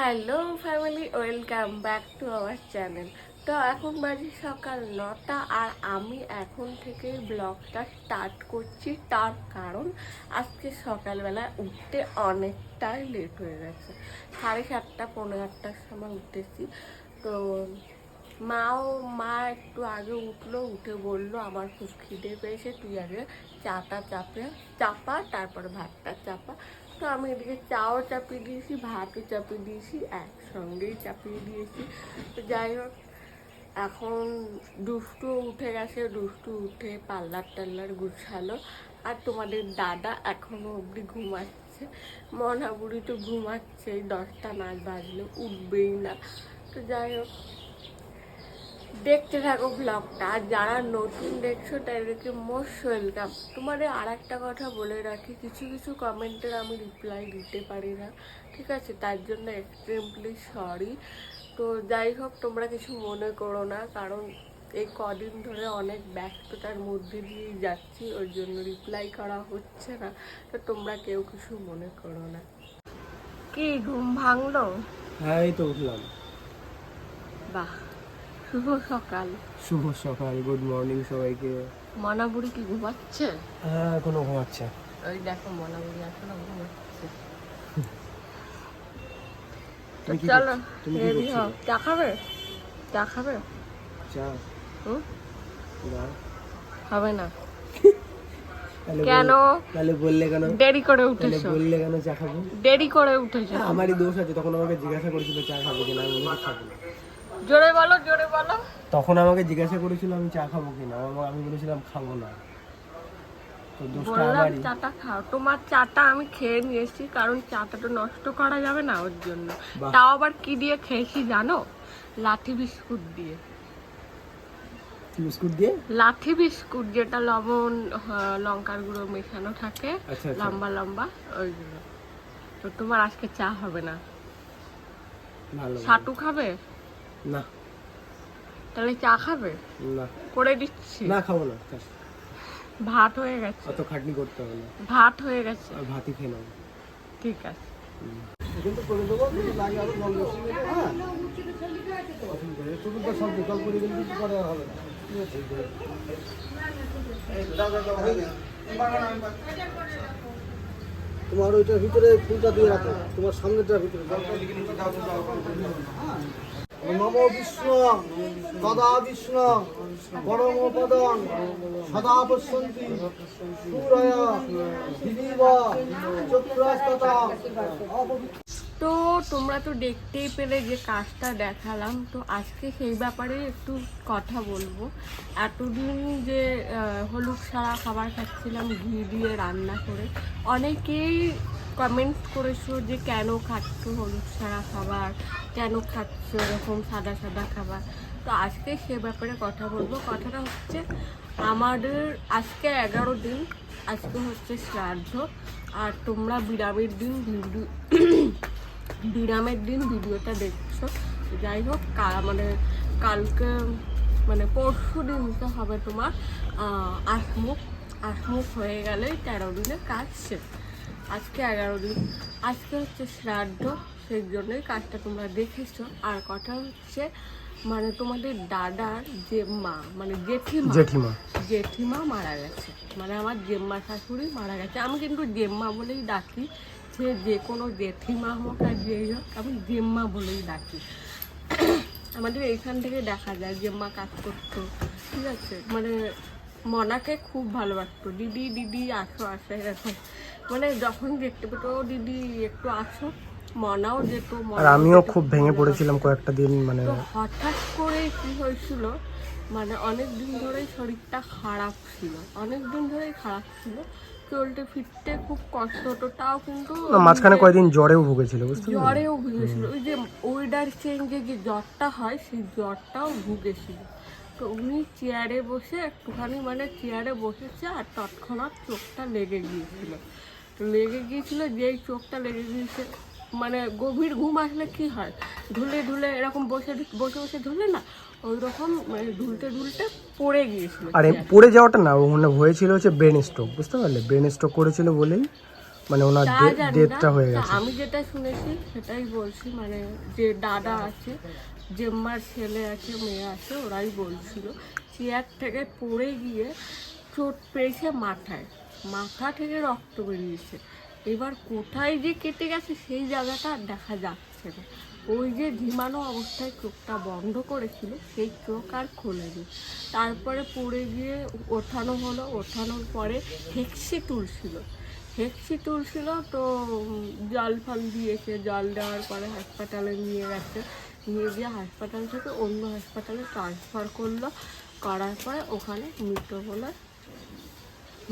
Hello family, welcome back to our channel. তো এখন বাজে সকাল নটা আর আমি এখন থেকে ব্লগটা স্টার্ট করছি। তার কারণ আজকে সকালবেলা উঠতে অনেকটাই লেট হয়ে গেছে। সাড়ে সাতটা পনেরো আটটার সময় উঠেছি। তো মাও, মা একটু আগে উঠল, উঠে বলল, আমার খুব খিদে পেয়েছে, তুই আগে চাটা চাপে, চাপা, তারপরে ভাতটা চাপা। তো আমি এদিকে চাও চাপিয়ে দিয়েছি, ভাতও চাপিয়ে দিয়েছি, একসঙ্গেই চাপিয়ে দিয়েছি। তো যাই হোক, এখন দুষ্টু উঠে গেছে, দুষ্টু উঠে পাল্লার টাল্লার গুছালো। আর তোমাদের দাদা এখনও অবধি ঘুমাচ্ছে। মনা বুড়ি তো ঘুমাচ্ছে দশটা নাচ বাজলে উঠবেই না। তো যাই হোক দেখতে থাকো ব্লগটা আর যারা নতুন দেখছ তাদেরকে মোস্ট ওয়েলকাম তোমাদের আর একটা কথা বলে রাখি কিছু কিছু কমেন্টের আমি রিপ্লাই দিতে পারি না ঠিক আছে? তার জন্য এক্সট্রিমলি সরি তো যাই হোক তোমরা কিছু মনে করো না কারণ এই কদিন ধরে অনেক ব্যস্ততার মধ্যে দিয়ে যাচ্ছি ওর জন্য রিপ্লাই করা হচ্ছে না। তো তোমরা কেউ কিছু মনে করো না। কি ঘুম ভাঙলো? হ্যাঁ এই তো উঠলাম। বাহ। শুভ সকাল। শুভ সকাল গুড মর্নিং সবাইকে। মনাবুড়ি কি ঘুমাচ্ছে? হ্যাঁ এখনও ঘুমাচ্ছে। ওই দেখো মনাবুড়ি এখনও ঘুমাচ্ছে। চলো রেডি হও। চা খাবে? চা খাবে? চা। হবে না। কেন? তাহলে বললে কেন? দেরি করে উঠেছো। বললে কেন চা খাব? দেরি করে উঠেছো। আমারই দোষ আছে তখন আমাকে জিজ্ঞাসা করেছিল চা খাব কিনা আমি খাব। জোরে বলো জোরে বলো। তখন আমাকে জিজ্ঞাসা করেছিল আমি চা খাব কিনা? আমা- আমি বলেছিলাম খাব না। তো দোষটা আমারই। চাটা খাও। তোমার চাটা আমি খেয়ে নিয়েছি কারণ চাটা তো নষ্ট করা যাবে না ওর জন্য। তাও আবার কি দিয়ে খেয়েছি জানো? লাঠি বিস্কুট দিয়ে। বিস্কুট দিয়ে? লাঠি বিস্কুট যেটা লবণ লঙ্কার গুঁড়ো মেশানো থাকে আচ্ছা আচ্ছা। লম্বা লম্বা ওইগুলো তো তোমার আজকে চা হবে না। সাটু খাবে? না। তাহলে চা খাবে? না। করে দিচ্ছি। না খাব না ভাত হয়ে গেছে। অত খাটনি করতে হবে না। ভাত হয়ে গেছে। আর ভাতই খেয়ে নেব ঠিক আছে। কিন্তু করে দেবো লাগে আরও জল বেশি। হ্যাঁ। সব করে কিছু করা হবে না। তোমার ওইটার ভিতরে ফুলটা দিয়ে রাখো। তোমার সামনেটার ভিতরে। পরম সদা পশ্যন্তি তো তোমরা তো দেখতেই পেলে যে কাজটা দেখালাম, তো আজকে সেই ব্যাপারে একটু কথা বলব। এতদিন যে হলুদ সারা খাবার খাচ্ছিলাম, ঘি দিয়ে রান্না করে, অনেকেই কমেন্ট করেছ যে কেন খাচ্ছ হলুদ সারা খাবার? কেন খাচ্ছ এরকম সাদা সাদা খাবার? তো আজকে সে ব্যাপারে কথা বলব। কথাটা হচ্ছে, আমাদের আজকে এগারো দিন, আজকে হচ্ছে শ্রাদ্ধ। আর তোমরা বিরামের দিন ভিডিও, বিরামের দিন ভিডিওটা দেখছ। যাই হোক মানে কালকে মানে পরশু দিনটা হবে তোমার আশমুখ আশমুখ হয়ে গেলে তেরো দিনে কাজ শেষ। আজকে এগারো দিন। আজকে হচ্ছে শ্রাদ্ধ। সেই জন্যই কাজটা তোমরা দেখেছ। আর কথা হচ্ছে মানে তোমাদের দাদার যে মা মানে জেঠিমা জেঠিমা। জেঠিমা মারা গেছে। মানে আমার জেম্মা শাশুড়ি মারা গেছে। আমি কিন্তু জেম্মা বলেই ডাকি সে যে কোনো জেঠিমা হোক আর যেই হোক আমি জেম্মা বলেই ডাকি। আমাদের এইখান থেকে দেখা যায় জেম্মা কাজ করতো ঠিক আছে? মানে মনাকে খুব ভালোবাসতো। দিদি দিদি আসো আসো এরকম। মানে যখন দেখতে পেতো দিদি একটু আসো। মনাও যেত আর আমিও খুব ভেঙে পড়েছিলাম কয়েকটা দিন মানে হঠাৎ করে কি হয়েছিল মানে অনেক দিন ধরেই শরীরটা খারাপ ছিল অনেক দিন ধরেই খারাপ ছিল চলতে ফিরতে খুব কষ্ট হতো তাও কিন্তু মাঝখানে কয়েকদিন জ্বরেও ভুগেছিল বুঝতে জ্বরেও ভুগেছিল ওই যে ওয়েদার চেঞ্জে যে জ্বরটা হয় সেই জ্বরটাও ভুগেছিল। তো উনি চেয়ারে বসে একটুখানি মানে চেয়ারে বসেছে আর তৎক্ষণাৎ চোখটা লেগে গিয়েছিল। তো লেগে গিয়েছিল যেই চোখটা লেগে গিয়েছে মানে গভীর ঘুম আসলে কি হয়? ঢুলে ঢুলে এরকম বসে বসে বসে ঢুলে না ওই রকম মানে ঢুলতে ঢুলতে পড়ে গিয়েছিল আর। পড়ে যাওয়াটা না ও মানে হয়েছিল হচ্ছে ব্রেন স্ট্রোক বুঝতে পারলে? ব্রেন স্ট্রোক করেছিল বলেই মানে ওনার ডেথটা হয়ে গেছে। আমি যেটা শুনেছি সেটাই বলছি মানে যে দাদা আছে জেম্মার ছেলে আছে মেয়ে আছে ওরাই বলছিল চেয়ার থেকে পড়ে গিয়ে চোট পেয়েছে মাথায় মাথা থেকে রক্ত বেরিয়েছে। এবার কোথায় যে কেটে গেছে সেই জায়গাটা আর দেখা যাচ্ছে না। ওই যে ঝিমানো অবস্থায় চোখটা বন্ধ করেছিল, সেই চোখ আর খোলেনি। তারপরে পড়ে গিয়ে ওঠানো হলো, ওঠানোর পরে হেক্সি তুলছিল। হেক্সি তুলছিল তো জল ফল দিয়েছে, জল দেওয়ার পরে হাসপাতালে নিয়ে গেছে। নিয়ে গিয়ে হাসপাতাল থেকে অন্য হাসপাতালে ট্রান্সফার করল। করার পরে ওখানে মৃত বলে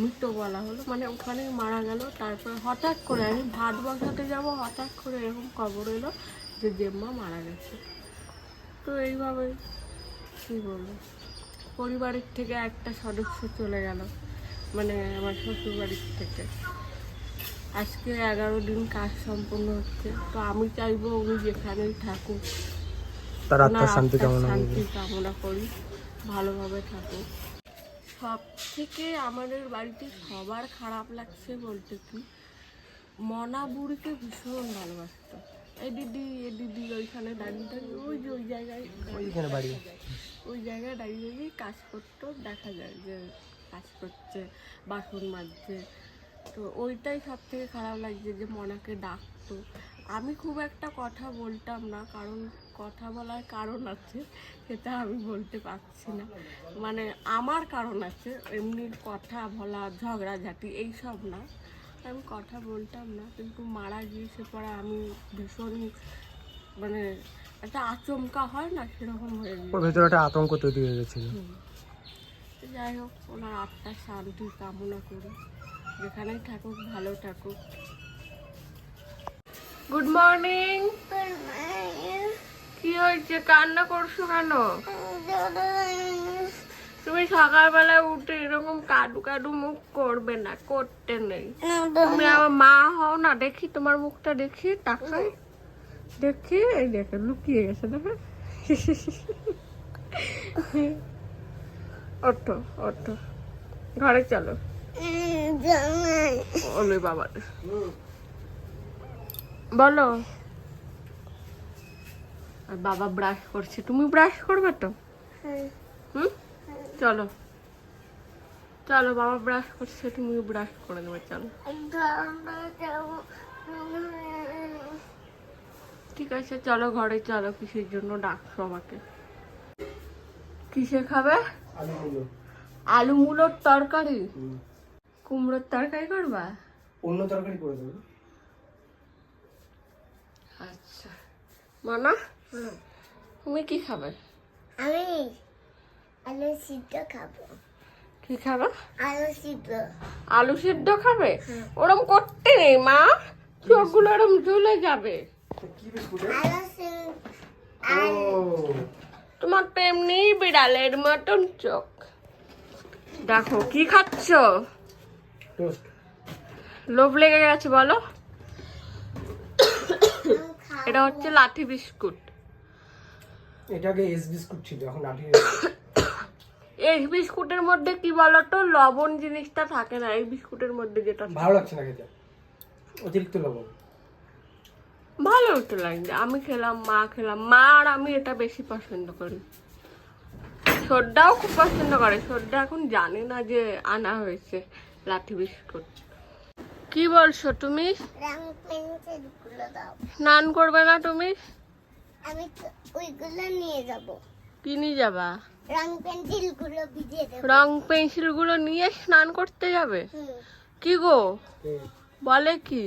মৃত বলা হলো। মানে ওখানেই মারা গেল তারপরে হঠাৎ করে আমি ভাত বসাতে যাব হঠাৎ করে এরকম খবর এলো যে জেম্মা মারা গেছে। তো এইভাবে কী বলব? পরিবারের থেকে একটা সদস্য চলে গেল মানে আমার শ্বশুর বাড়ির থেকে। আজকে এগারো দিন কাজ সম্পূর্ণ হচ্ছে তো আমি চাইব উনি যেখানেই থাকুক। তার ওনার আত্মার শান্তি কামনা করি ভালোভাবে থাকুক। সব থেকে আমাদের বাড়িতে সবার খারাপ লাগছে বলতে কি মনা বুড়িকে ভীষণ ভালোবাসতো। এই দিদি এই দিদি ওইখানে দাঁড়িয়ে দাঁড়িয়ে ওই যে ওই জায়গায় ওইখানে বাড়ি। ওই জায়গায় দাঁড়িয়ে দাঁড়িয়ে কাজ করতো দেখা যায় যে কাজ করছে বাসন মাজছে। তো ওইটাই সব থেকে খারাপ লাগছে যে মনাকে ডাকতো। আমি খুব একটা কথা বলতাম না কারণ কথা বলার কারণ আছে সেটা আমি বলতে পারছি না। মানে আমার কারণ আছে এমনি কথা বলা ঝগড়াঝাটি এইসব না। আমি কথা বলতাম না কিন্তু মারা গিয়েছে পরে আমি ভীষণ মানে একটা আচমকা হয় না সেরকম হয়ে ওর ভেতরে একটা আতঙ্ক তৈরি হয়ে গেছিল। যাই হোক ওনার আত্মার শান্তি কামনা করি। যেখানেই থাকুক ভালো থাকুক। গুড মর্নিং কি হয়েছে? কান্না করছ কেন? তুমি সকালবেলা উঠে এরকম কাডু কাডু মুখ করবে না করতে নেই। তুমি আমার মা হও না দেখি তোমার মুখটা দেখি তাকাই। দেখি এই দেখে লুকিয়ে গেছে দেখে। ওঠো ওঠো। ঘরে চলো। ওলে বলো। আর বাবা ব্রাশ করছে। তুমি ব্রাশ করবে তো? হুম? চলো। চলো বাবা ব্রাশ করছে তুমি ব্রাশ করে দেবে চলো। ঠিক আছে চলো ঘরে চলো কিসের জন্য ডাকছো আমাকে? কিসে খাবে? আলু মুলোর তরকারি? কুমড়োর তরকারি করবা? অন্য তরকারি করে দেবো। আচ্ছা। মানা? তুমি কি খাবে? আমি আলু সিদ্ধ খাব। কি খাবে? আলু সিদ্ধ। আলু সিদ্ধ খাবে? ওরম করতে নেই মা। চোখগুলো ওরম ঝুলে যাবে। তোমার তো এমনি বিড়ালের মতন চোখ। দেখো কি খাচ্ছ? লোভ লেগে গেছে বলো। এটা হচ্ছে লাঠি বিস্কুট। এটা আগে এস বিস্কুট ছিল এখন আঠি এই বিস্কুটের মধ্যে কি বলতো? লবণ জিনিসটা থাকে না এই বিস্কুটের মধ্যে যেটা ভালো লাগছে না খেতে। অতিরিক্ত লবণ। ভালো তো লাগছে আমি খেলাম মা খেলাম। মা আর আমি এটা বেশি পছন্দ করি। সর্দাও খুব পছন্দ করে সর্দা এখন জানে না যে আনা হয়েছে লাঠি বিস্কুট। কি বলছো তুমি? স্নান করবে না তুমি? আমি ওইগুলো নিয়ে যাব। কিনি যাবা? রং পেন্সিলগুলো ভিজিয়ে দেবো। রং পেন্সিলগুলো নিয়ে স্নান করতে যাবে? কি গো? বলে কি?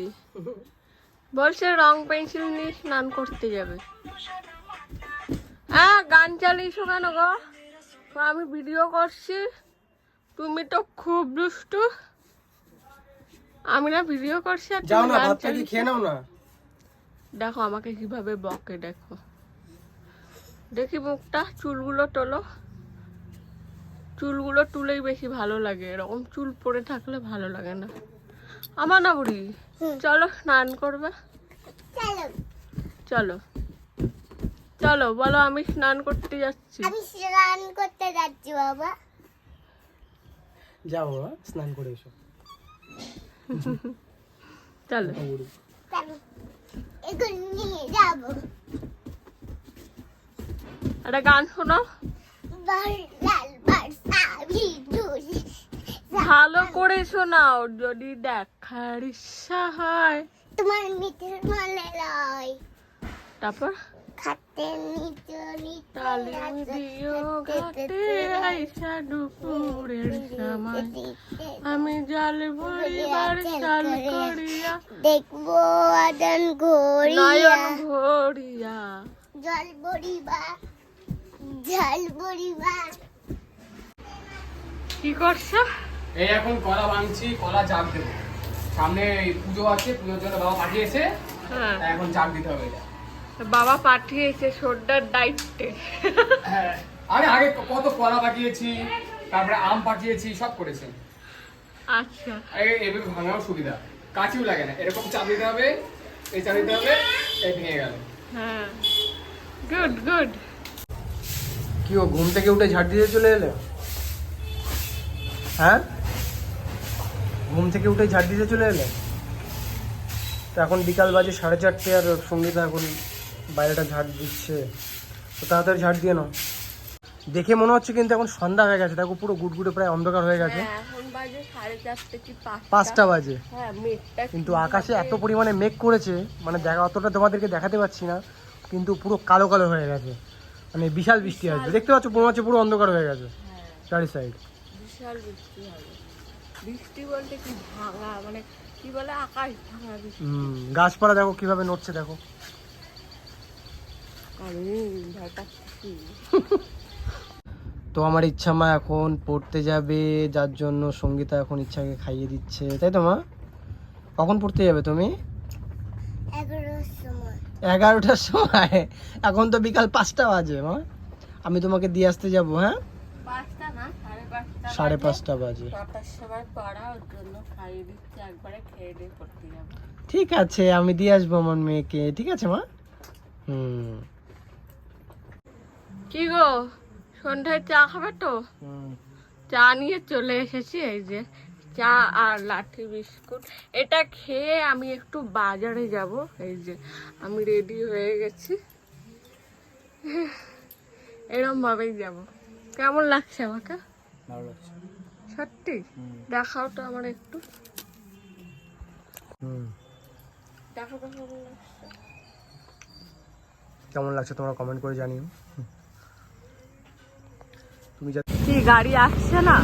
বলছে রং পেন্সিল নিয়ে স্নান করতে যাবে। হ্যাঁ গান চালিয়েছো কেন গো? আমি ভিডিও করছি। তুমি তো খুব দুষ্টু। আমি না ভিডিও করছি আর যাও না ভাতটা কি খেয়ে নাও না? দেখো আমাকে কীভাবে বকে দেখো। দেখি মুখটা চুলগুলো তোলো। চুলগুলো তুলেই বেশি ভালো লাগে এরকম চুল পড়ে থাকলে ভালো লাগে না। আমার না বুড়ি চলো স্নান করবে। চলো। চলো। চলো বলো আমি স্নান করতে যাচ্ছি। আমি স্নান করতে যাচ্ছি বাবা। যাও বাবা, স্নান করে এসো। চলো। চলো। এগুলো নিয়ে যাব। একটা গান শোনো। ভালো করে শোনাও যদি দেখার ইচ্ছা হয়। তোমার মিঠের মনে লয়। তারপর? খাতে দিও ঘাটে আইসা দুপুরের সময় আমি জল ভরিবার চাল করিয়া দেখব আদন ঘড়িয়া নয়ন ভরিয়া। জল জল কি করছ? এই এখন কলা ভাঙছি কলা জাগ দেবো। সামনে পুজো আছে পুজোর জন্য বাবা পাঠিয়েছে। হ্যাঁ। এখন জাগ দিতে হবে। এটা বাবা পাঠিয়েছে সর্দার দায়িত্বে হ্যাঁ আমি আগে কত কলা পাঠিয়েছি তারপরে আম পাঠিয়েছি সব করেছি। আচ্ছা। এই- এভাবে ভাঙাও সুবিধা। কাঁচিও লাগে না। এরকম চাপ দিতে হবে এই চাপ দিতে হবে এই ভেঙে গেল। হ্যাঁ। গুড গুড কি ও ঘুম থেকে উঠে ঝাড় দিতে চলে এলে? হ্যাঁ? ঘুম থেকে উঠে ঝাড় দিতে চলে এলে? তো এখন বিকাল বাজে সাড়ে চারটে আর সঙ্গীতা এখন বাইরেটা ঝাড় দিচ্ছে। তো তাড়াতাড়ি ঝাড় দিয়ে নাও। দেখে মনে হচ্ছে কিন্তু এখন সন্ধ্যা হয়ে গেছে। দেখো পুরো গুটগুটে প্রায় অন্ধকার হয়ে গেছে। হ্যাঁ পাঁচটা? বাজে। হ্যাঁ কিন্তু আকাশে এত পরিমাণে মেঘ করেছে মানে দেখা অতটা তোমাদেরকে দেখাতে পাচ্ছি না কিন্তু পুরো কালো কালো হয়ে গেছে। মানে বিশাল বৃষ্টি আসবে দেখতে পাচ্ছ মনে হচ্ছে পুরো অন্ধকার হয়ে গেছে চারি সাইড বিশাল বৃষ্টি হবে। বৃষ্টি বলতে কি ভাঙা মানে কি বলে আকাশ ভাঙা বৃষ্টি। গাছপালা দেখো কীভাবে নড়ছে দেখো। তো আমার ইচ্ছা মা এখন পড়তে যাবে যার জন্য সঙ্গীতা এখন ইচ্ছাকে খাইয়ে দিচ্ছে। তাই তো মা? কখন পড়তে যাবে তুমি? এগারোটার সময়। এখন তো বিকাল পাঁচটা বাজে মা। আমি তোমাকে দিয়ে আসতে যাব হ্যাঁ? সাড়ে পাঁচটা বাজে। ঠিক আছে আমি দিয়ে আসব আমার মেয়েকে। ঠিক আছে মা? হুম। কি গো সন্ধ্যায় চা খাবে তো? চা নিয়ে চলে এসেছি এই যে চা আর লাঠি বিস্কুট। এটা খেয়ে আমি একটু বাজারে যাব এই যে আমি রেডি হয়ে গেছি। এরম ভাবেই যাব। কেমন লাগছে আমাকে? ভালো লাগছে। সত্যি? দেখাও তো আমার একটু। কেমন লাগছে। তোমরা কমেন্ট করে জানিও। তুমি যা কি গাড়ি আসছে না?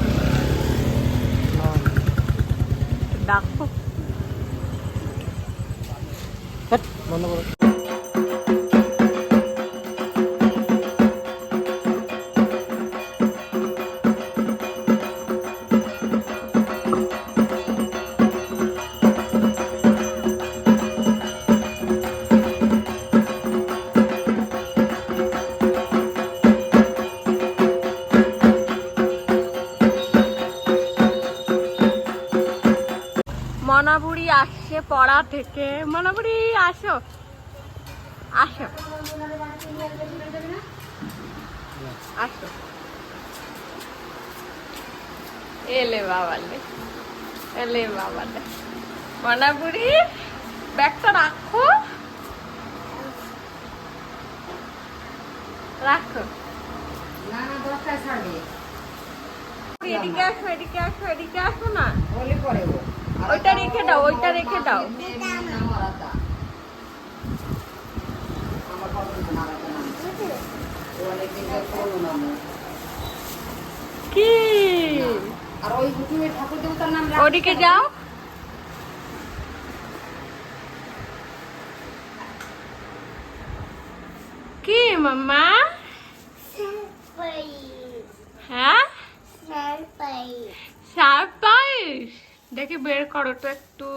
ডাকো। বন্ধ করো। মনাবুড়ি আসছে পড়া থেকে। মনাবুড়ি আসো। আসো। আসো। এলে বাবালে এলে বাবালে। মনাবুড়ি ব্যাগটা রাখো। রাখো। এদিকে আসো এদিকে আসো এদিকে আসো না। ওইটা রেখে দাও ওইটা রেখে দাও। কি? আর ওই ঠাকুর দেবতার নাম ওদিকে যাও কি মাম্মা সারপ্রাইজ হ্যাঁ সারপ্রাইজ সারপ্রাইজ দেখি বের একটু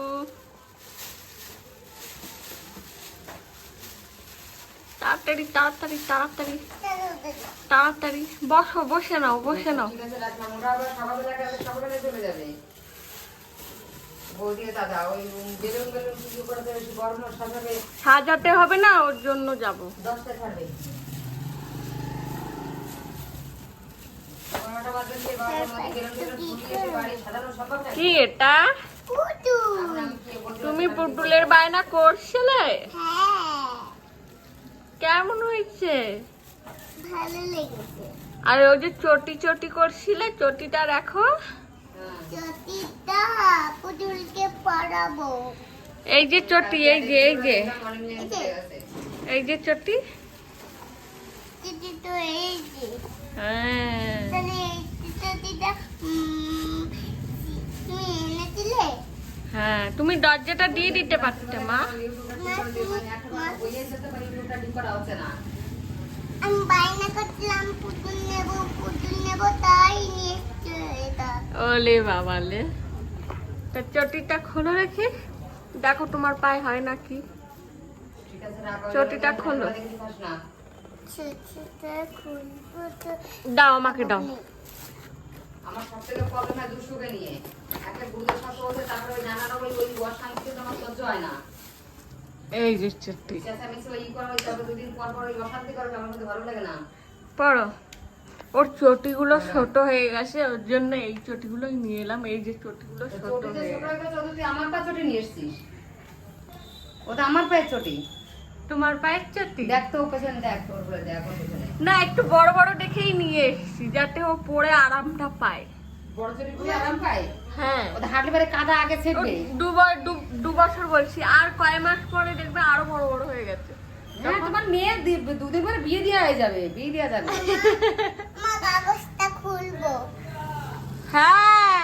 তাড়াতাড়ি তাড়াতাড়ি তাড়াতাড়ি তাড়াতাড়ি। বসো বসে নাও বসে নাও। সাজাতে হবে না ওর জন্য যাব। কি এটা? তুমি পুটুলের বায়না করছিলে? হ্যাঁ কেমন হয়েছে? ভালো লেগেছে আর ওই যে চটি চটি করছিলে, চটিটা রাখো। চটিটা পরাবো এই যে চটি, এই যে এই যে। এই যে চটি। চটি তো এই হ্যাঁ হ্যাঁ তুমি দরজাটা দিয়ে দিতে পারতে মা। আমি বায়না করছিলাম পুতুল নেব পুতুল নেব তাই নিয়ে ওলে বাবালে তা চটিটা খোলো রেখে দেখো তোমার পায়ে হয় নাকি। চটিটা খোলো। দাও আমাকে দাও আমার প্রবলেম হয় নিয়ে। একটা গুরুদের সাথে হচ্ছে তারপরে ওই জানানো ওই ওই অশান্তিতে তো সহ্য হয় না। এই যে চটি চেঁচামেচি ই করা ওই তারপরে দুদিন পর পর ওই অশান্তি করবে আমার মধ্যে ভালো লাগে না। পড়ো। ওর চটিগুলো ছোট হয়ে গেছে ওর জন্য এই চটিগুলোই নিয়ে এলাম। এই যে চটিগুলো ছোট হয়ে গেছে। আমার পা চটি নিয়ে এসছিস। ওটা আমার পায়ের চটি। তোমার পায়ের চটি? দেখ তো পেছনে দেখ উপরে দেখ ওর পেছনে না একটু বড় বড় দেখেই নিয়ে এসেছি যাতে ও পরে আরামটা পায়। বড় চটি আরাম পায়? হ্যাঁ। হাঁটলে পারে কাদা আগে ছেড়বে দু। বছর বলছি আর কয় মাস পরে দেখবে আরও বড় বড় হয়ে গেছে। হ্যাঁ তোমার মেয়ে দুদিন পরে বিয়ে দেওয়া হয়ে যাবে বিয়ে দেওয়া যাবে। মা কাগজটা খুলবো। হ্যাঁ।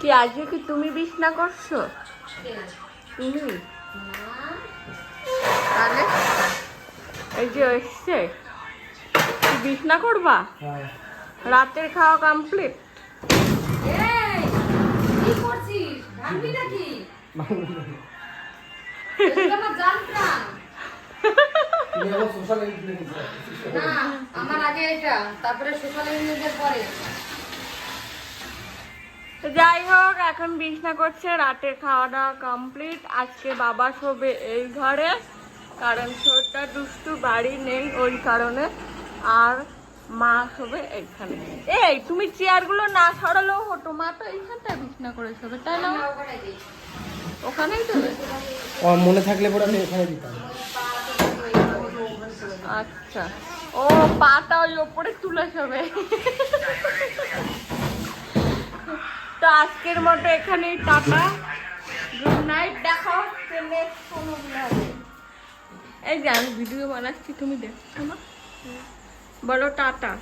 কি আজকে কি তুমি বিছনা করছ? তুমি তাহলে এই যে এসছে। বিছনা করবা? হ্যাঁ। রাতের খাওয়া কমপ্লিট এই, কি করছিস? ভাঙবি নাকি এটা আমার জান প্রাণ। তুমি আবার সোশ্যাল মিডিয়া না আমার আগে এটা তারপরে সোশ্যাল মিডিয়ার পরে। তো যাই হোক এখন বিছনা করছে রাতের খাওয়া দাওয়া কমপ্লিট আজকে বাবা শোবে এই ঘরে কারণ ছোটটা দুষ্টু বাড়ি নেই ওই কারণে। আর মা শোবে এইখানে। এই তুমি চেয়ারগুলো না সরালেও হতো মা তো এইখানটায় বিছনা করে শোবে তাই না? ওখানেই তো ও মনে থাকলে পরে আমি এখানে দিতাম। আচ্ছা। ও পাটা ওই ওপরে তুলে শোবে তো আজকের মতো এখানেই টাটা। গুড নাইট দেখা নেক্সট কোনো এই যে আমি ভিডিও বানাচ্ছি তুমি দেখছ না? বলো টাটা।